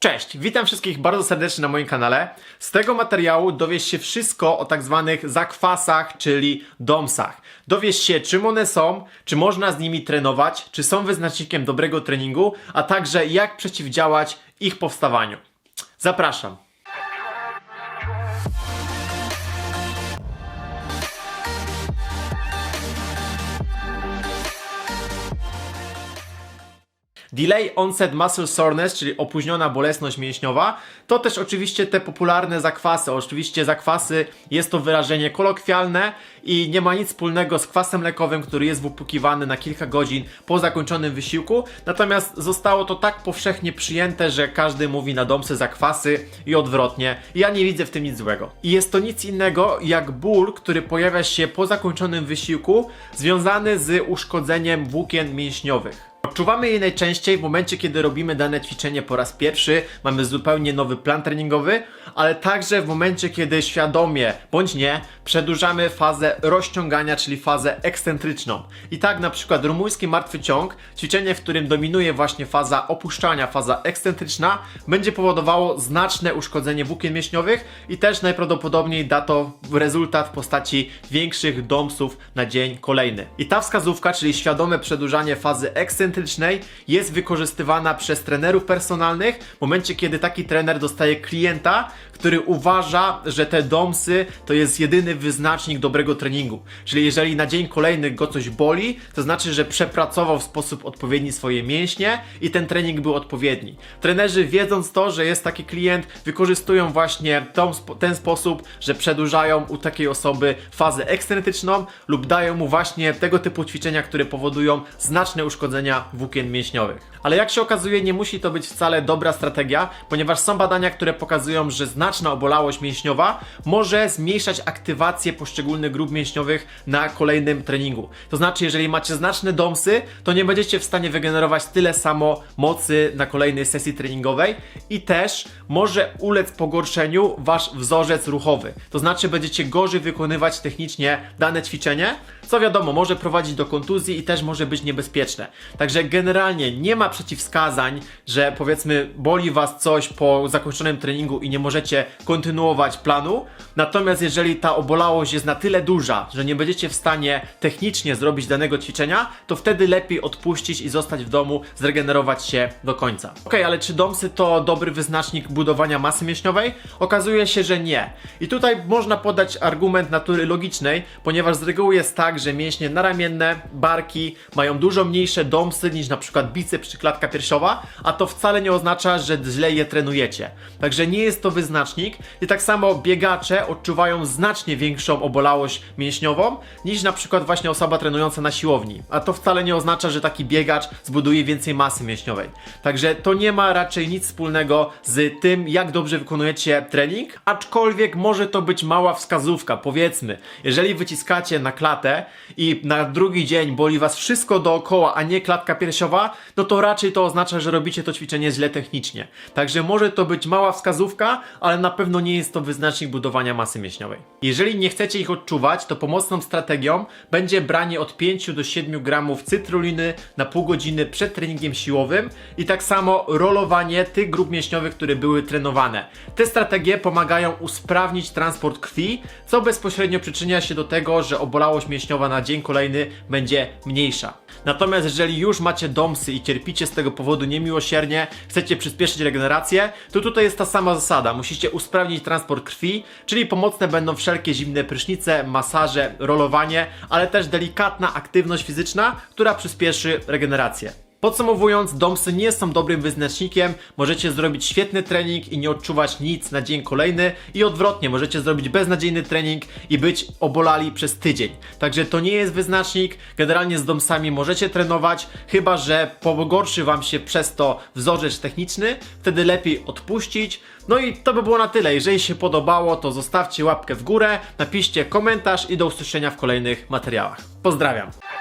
Cześć, witam wszystkich bardzo serdecznie na moim kanale. Z tego materiału dowiesz się wszystko o tak zwanych zakwasach, czyli domsach. Dowiesz się, czym one są, czy można z nimi trenować, czy są wyznacznikiem dobrego treningu, a także jak przeciwdziałać ich powstawaniu. Zapraszam. Delay onset muscle soreness, czyli opóźniona bolesność mięśniowa, to też oczywiście te popularne zakwasy. Oczywiście zakwasy jest to wyrażenie kolokwialne i nie ma nic wspólnego z kwasem lekowym, który jest wypłukiwany na kilka godzin po zakończonym wysiłku. Natomiast zostało to tak powszechnie przyjęte, że każdy mówi na domsy zakwasy i odwrotnie. Ja nie widzę w tym nic złego. I jest to nic innego jak ból, który pojawia się po zakończonym wysiłku, związany z uszkodzeniem włókien mięśniowych. Odczuwamy je najczęściej w momencie, kiedy robimy dane ćwiczenie po raz pierwszy, mamy zupełnie nowy plan treningowy, ale także w momencie, kiedy świadomie bądź nie przedłużamy fazę rozciągania, czyli fazę ekscentryczną. I tak na przykład rumuński martwy ciąg, ćwiczenie, w którym dominuje właśnie faza opuszczania, faza ekscentryczna, będzie powodowało znaczne uszkodzenie włókien mięśniowych i też najprawdopodobniej da to rezultat w postaci większych domsów na dzień kolejny. I ta wskazówka, czyli świadome przedłużanie fazy ekscentrycznej jest wykorzystywana przez trenerów personalnych w momencie, kiedy taki trener dostaje klienta, który uważa, że te domsy to jest jedyny wyznacznik dobrego treningu. Czyli jeżeli na dzień kolejny go coś boli, to znaczy, że przepracował w sposób odpowiedni swoje mięśnie i ten trening był odpowiedni. Trenerzy wiedząc to, że jest taki klient, wykorzystują właśnie tą, ten sposób, że przedłużają u takiej osoby fazę ekscentryczną lub dają mu właśnie tego typu ćwiczenia, które powodują znaczne uszkodzenia włókien mięśniowych. Ale jak się okazuje, nie musi to być wcale dobra strategia, ponieważ są badania, które pokazują, że znaczna obolałość mięśniowa może zmniejszać aktywację poszczególnych grup mięśniowych na kolejnym treningu. To znaczy, jeżeli macie znaczne domsy, to nie będziecie w stanie wygenerować tyle samo mocy na kolejnej sesji treningowej i też może ulec pogorszeniu wasz wzorzec ruchowy. To znaczy, będziecie gorzej wykonywać technicznie dane ćwiczenie, co wiadomo, może prowadzić do kontuzji i też może być niebezpieczne. Także generalnie nie ma przeciwwskazań, że powiedzmy boli was coś po zakończonym treningu i nie możecie kontynuować planu. Natomiast jeżeli ta obolałość jest na tyle duża, że nie będziecie w stanie technicznie zrobić danego ćwiczenia, to wtedy lepiej odpuścić i zostać w domu, zregenerować się do końca. Ok, ale czy domsy to dobry wyznacznik budowania masy mięśniowej? Okazuje się, że nie. I tutaj można podać argument natury logicznej, ponieważ z reguły jest tak, że mięśnie naramienne, barki mają dużo mniejsze domsy niż na przykład biceps czy klatka piersiowa, a to wcale nie oznacza, że źle je trenujecie. Także nie jest to wyznacznik i tak samo biegacze odczuwają znacznie większą obolałość mięśniową niż na przykład właśnie osoba trenująca na siłowni. A to wcale nie oznacza, że taki biegacz zbuduje więcej masy mięśniowej. Także to nie ma raczej nic wspólnego z tym, jak dobrze wykonujecie trening, aczkolwiek może to być mała wskazówka. Powiedzmy, jeżeli wyciskacie na klatę i na drugi dzień boli was wszystko dookoła, a nie klatka piersiowa, no to raczej to oznacza, że robicie to ćwiczenie źle technicznie. Także może to być mała wskazówka, ale na pewno nie jest to wyznacznik budowania masy mięśniowej. Jeżeli nie chcecie ich odczuwać, to pomocną strategią będzie branie od 5 do 7 gramów cytruliny na pół godziny przed treningiem siłowym i tak samo rolowanie tych grup mięśniowych, które były trenowane. Te strategie pomagają usprawnić transport krwi, co bezpośrednio przyczynia się do tego, że obolałość mięśniowa na dzień kolejny będzie mniejsza. Natomiast jeżeli już macie domsy i cierpicie z tego powodu niemiłosiernie, chcecie przyspieszyć regenerację, to tutaj jest ta sama zasada. Musicie usprawnić transport krwi, czyli pomocne będą wszelkie zimne prysznice, masaże, rolowanie, ale też delikatna aktywność fizyczna, która przyspieszy regenerację. Podsumowując, domsy nie są dobrym wyznacznikiem, możecie zrobić świetny trening i nie odczuwać nic na dzień kolejny i odwrotnie, możecie zrobić beznadziejny trening i być obolali przez tydzień. Także to nie jest wyznacznik, generalnie z domsami możecie trenować, chyba że pogorszy wam się przez to wzorzec techniczny, wtedy lepiej odpuścić. No i to by było na tyle, jeżeli się podobało to zostawcie łapkę w górę, napiszcie komentarz i do usłyszenia w kolejnych materiałach. Pozdrawiam!